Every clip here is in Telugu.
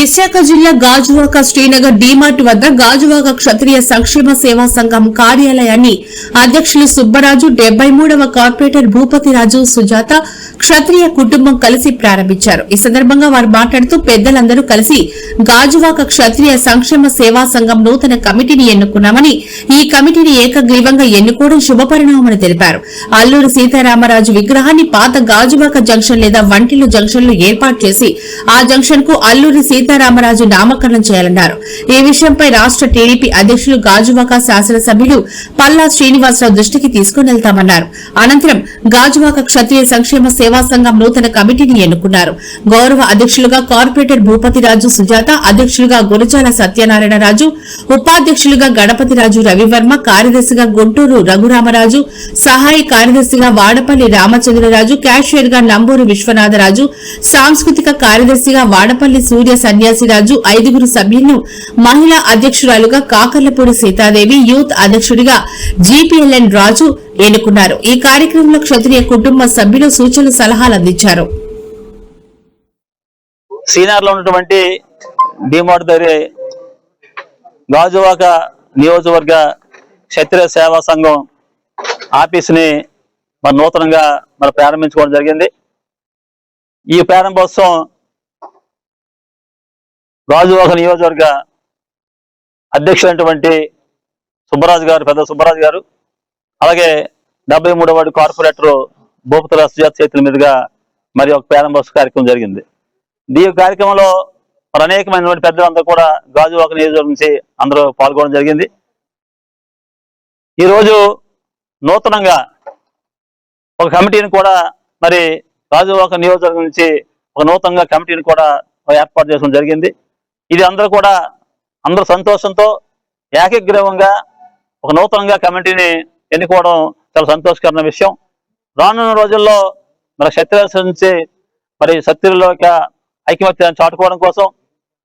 విశాఖ జిల్లా గాజువాక శ్రీనగర్ డిమార్ట్ వద్ద గాజువాక క్షత్రియ సంక్షేమ సేవా సంఘం కార్యాలయాన్ని అధ్యక్షులు సుబ్బరాజు డెబ్బై మూడవ కార్పొరేటర్ భూపతిరాజు సుజాత క్షత్రియ కుటుంబం కలిసి ప్రారంభించారు. ఈ సందర్భంగా వారు మాట్లాడుతూ పెద్దలందరూ కలిసి గాజువాక క్షత్రియ సంక్షేమ సేవా సంఘం నూతన కమిటీని ఎన్నుకున్నామని ఈ కమిటీని ఏకగ్రీవంగా ఎన్నుకోవడం శుభపరిణామని తెలిపారు. అల్లూరు సీతారామరాజు విగ్రహాన్ని పాత గాజువాక జంక్షన్ లేదా వంటిలు జంక్షన్లు ఏర్పాటు చేసి ఆ జంక్షన్కు అల్లూరి సీతారామరాజు నామకరణం చేయాలన్నారు. ఈ విషయంపై రాష్ట టీడీపీ అధ్యక్షులు గాజువాక శాసనసభ్యులు పల్లా శ్రీనివాసరావు దృష్టికి తీసుకుని వెళ్తామన్నారు. అనంతరం గాజువాక క్షత్రియ సంక్షేమ సేవా సంఘం నూతన కమిటీని ఎన్నుకున్నారు. గౌరవ అధ్యక్షులుగా కార్పొరేటర్ భూపతిరాజు సుజాత అధ్యక్షులుగా గురజాల సత్యనారాయణరాజు ఉపాధ్యక్షులుగా గణపతిరాజు రవివర్మ కార్యదర్శిగా గుంటూరు రఘురామరాజు సహాయ కార్యదర్శిగా వాడపల్లి రామచంద్రరాజు క్యాషియర్గా నంబూరు విశ్వనాథరాజు సాంస్కృతిక కార్యదర్శిగా వాడపల్లి సూర్య సన్యాసిరాజు ఐదుగురు సభ్యులను మహిళా అధ్యక్షురాలుగా కాకర్లపూడి సీతాదేవి యూత్ అధ్యక్షుడిగా జీపీఎల్ఎన్ రాజు ఎన్నుకున్నారు. ఈ కార్యక్రమంలో క్షత్రియ కుటుంబ సభ్యులు సూచనలు సలహాలు అందించారు. సీనియర్లో ఉన్నటువంటి డిమార్ట్ గాజువాక నియోజకవర్గ క్షత్రియ సేవా సంఘం ఆఫీస్ని మరి నూతనంగా మరి ప్రారంభించుకోవడం జరిగింది. ఈ ప్రారంభోత్సవం గాజువాక నియోజకవర్గ అధ్యక్షులైనటువంటి సుబ్బరాజు గారు పెద్ద సుబ్బరాజు గారు అలాగే డెబ్బై మూడవ వార్డు కార్పొరేటర్ భూపతుల సుజాత చేతుల మీదుగా మరి ఒక ప్రారంభోత్సవ కార్యక్రమం జరిగింది. ఈ కార్యక్రమంలో మరి అనేకమైనటువంటి పెద్దలందరూ కూడా గాజువాక నియోజకవర్గం నుంచి అందరూ పాల్గొనడం జరిగింది. ఈరోజు నూతనంగా ఒక కమిటీని కూడా మరి గాజువాక నియోజకవర్గం నుంచి ఒక నూతనంగా కమిటీని కూడా ఏర్పాటు చేసుకోవడం జరిగింది. ఇది అందరూ కూడా అందరూ సంతోషంతో ఏకగ్రీవంగా ఒక నూతనంగా కమిటీని ఎన్నుకోవడం చాలా సంతోషకరమైన విషయం. రానున్న రోజుల్లో మరి క్షత్రియ నుంచి మరి శత్రువుల యొక్క ఐకమత్యాన్ని చాటుకోవడం కోసం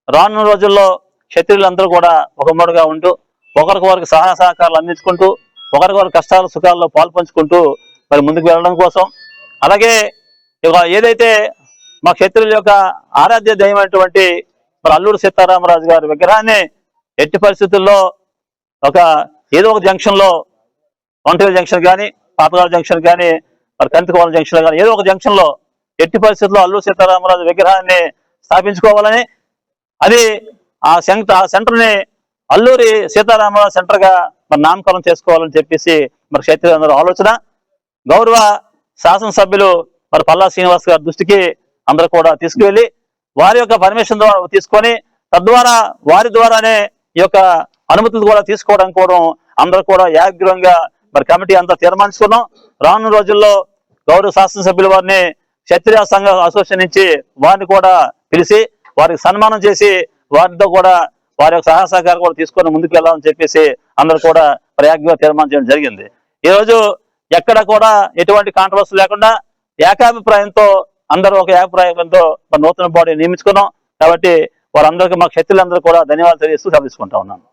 రానున్న రోజుల్లో క్షత్రియులందరూ కూడా ఒక మూడుగా ఉంటూ ఒకరికొకరికి సహాయ సహకారాలు అందించుకుంటూ ఒకరికొకరి కష్టాలు సుఖాల్లో పాల్పంచుకుంటూ మరి ముందుకు వెళ్ళడం కోసం. అలాగే ఏదైతే మా క్షత్రుల యొక్క ఆరాధ్య దైవమైనటువంటి మరి అల్లూరు సీతారామరాజు గారి విగ్రహాన్ని ఎట్టి పరిస్థితుల్లో ఒక ఏదో ఒక జంక్షన్లో ఒంటరి జంక్షన్ కానీ పాపగారు జంక్షన్ కానీ మరి కంతికోవాల జంక్షన్ కానీ ఏదో ఒక జంక్షన్లో ఎట్టి పరిస్థితుల్లో అల్లూరు సీతారామరాజు విగ్రహాన్ని స్థాపించుకోవాలని అది ఆ సెంటర్ ఆ సెంటర్ని అల్లూరి సీతారామరాజు సెంటర్గా మరి నామకరణం చేసుకోవాలని చెప్పేసి మరి క్షత్రియులందరూ ఆలోచన. గౌరవ శాసనసభ్యులు మరి పల్లా శ్రీనివాస్ గారి దృష్టికి అందరూ కూడా తీసుకువెళ్ళి వారి యొక్క పర్మిషన్ ద్వారా తీసుకొని తద్వారా వారి ద్వారానే ఈ యొక్క అనుమతులు కూడా తీసుకోవడం కూడా అందరూ కూడా ఏకగ్రీవంగా మరి కమిటీ అంతా తీర్మానించుకున్నాం. రానున్న రోజుల్లో గౌరవ శాసనసభ్యుల వారిని క్షత్రియ సంఘ అసోసియేషన్ నుంచి వారిని కూడా పిలిచి వారికి సన్మానం చేసి వారితో కూడా వారి యొక్క సహాయ సహకారం కూడా తీసుకొని ముందుకు వెళ్ళాలని చెప్పేసి అందరూ కూడా ప్రయాగ్గా తీర్మానం చేయడం జరిగింది. ఈ రోజు ఎక్కడ కూడా ఎటువంటి కాంట్రవర్సీ లేకుండా ఏకాభిప్రాయంతో అందరూ ఒక అభిప్రాయంతో మరి నూతన బాడీ నియమించుకున్నాం. కాబట్టి వారందరికీ మా క్షత్రులందరూ కూడా ధన్యవాదాలు తెలియజేస్తూ సెలవుకుంటా ఉన్నాను.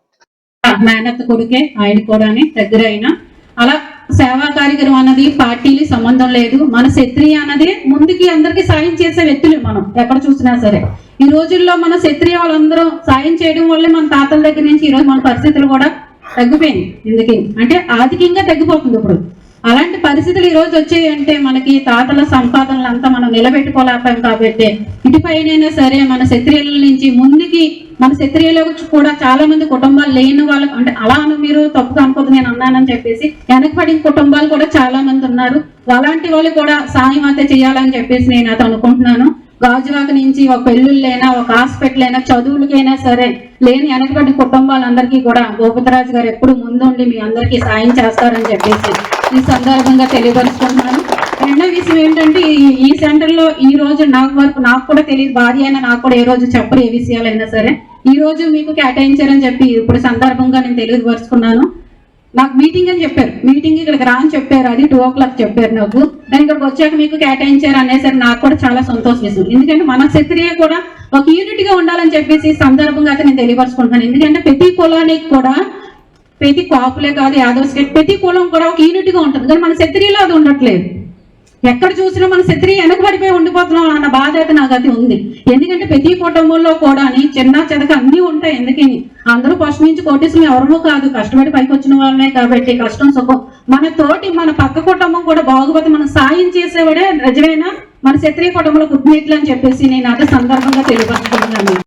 మేనత్త కొడుకే ఆయన కూడా దగ్గర అయినా అలా సేవా కార్యక్రమం అన్నది పార్టీలు సంబంధం లేదు. మన క్షత్రియ అన్నది ముందుకి అందరికి సాయం చేసే వ్యక్తులు మనం ఎక్కడ చూసినా సరే. ఈ రోజుల్లో మన క్షత్రియ వాళ్ళందరూ సాయం చేయడం వల్లే మన తాతల దగ్గర నుంచి ఈ రోజు మన పరిస్థితులు కూడా తగ్గిపోయింది ఎందుకు? అంటే ఆర్థికంగా తగ్గిపోతుంది ఇప్పుడు. అలాంటి పరిస్థితులు ఈ రోజు వచ్చాయి అంటే మనకి తాతల సంపాదనలు అంతా మనం నిలబెట్టుకోలేకపోయాం కాబట్టి. ఇటుపైనైనా సరే మన శత్రియల నుంచి ముందుకి మన క్షత్రియులకు కూడా చాలా మంది కుటుంబాలు లేని వాళ్ళు అంటే అలా అని మీరు తప్పుగా అనుకోదు నేను అన్నానని చెప్పేసి వెనకబడిన కుటుంబాలు కూడా చాలా మంది ఉన్నారు. అలాంటి వాళ్ళు కూడా సాయం అయితే చేయాలని చెప్పేసి నేను అయితే అనుకుంటున్నాను. గాజువాక నుంచి ఒక పెళ్ళిళ్ళైనా ఒక హాస్పిటల్ అయినా చదువులకైనా సరే లేని వెనకబడిన కుటుంబాలందరికీ కూడా గోపతరాజు గారు ఎప్పుడు ముందుండి మీ అందరికీ సాయం చేస్తారని చెప్పేసి ఈ సందర్భంగా తెలియపరుచుకుంటున్నాను. రెండో విషయం ఏంటంటే ఈ- సెంటర్లో ఈ రోజు నాకు వరకు నాకు కూడా తెలియదు భార్య అయినా నాకు కూడా ఏ రోజు చెప్పరు ఏ విషయాలైనా సరే. ఈ రోజు మీకు కేటాయించారని చెప్పి ఇప్పుడు సందర్భంగా నేను తెలియపరుచుకున్నాను. నాకు మీటింగ్ అని చెప్పారు. మీటింగ్ ఇక్కడికి రా అని చెప్పారు. అది టూ ఓ క్లాక్ చెప్పారు నాకు. నేను ఇక్కడికి వచ్చాక మీకు కేటాయించారు అనేసరి నాకు కూడా చాలా సంతోషం వేసింది ఎందుకంటే మన క్షత్రియ కూడా ఒక యూనిట్గా ఉండాలని చెప్పేసి సందర్భంగా అయితే నేను తెలియపరుచుకుంటున్నాను. ఎందుకంటే ప్రతి కులానికి కూడా ప్రతి కాపులే కాదు యాదవ్స్ ప్రతి కులం కూడా ఒక యూనిట్గా ఉంటుంది. కానీ మన క్షత్రియులో అది ఉండట్లేదు. ఎక్కడ చూసినా మన శత్రి వెనకబడిపోయి ఉండిపోతున్నాం అన్న బాధ్యత నాకు అది ఉంది. ఎందుకంటే ప్రతి కుటుంబంలో కూడా చిన్న చెదక అన్నీ ఉంటాయి ఎందుకని? అందరూ ఫస్ట్ నుంచి కోటేశ్వరం ఎవరూ కాదు. కష్టపడి పైకి వచ్చిన వాళ్ళనే కాబట్టి కష్టం సుఖం. మన తోటి మన పక్క కుటుంబం కూడా బాగుపోతే మనం సాయం చేసేవాడే నిజమైన మన క్షత్రియ కుటుంబంలో పుట్టినట్లు అని చెప్పేసి నేను అదే సందర్భంగా తెలియపరుచుకుంటున్నాను.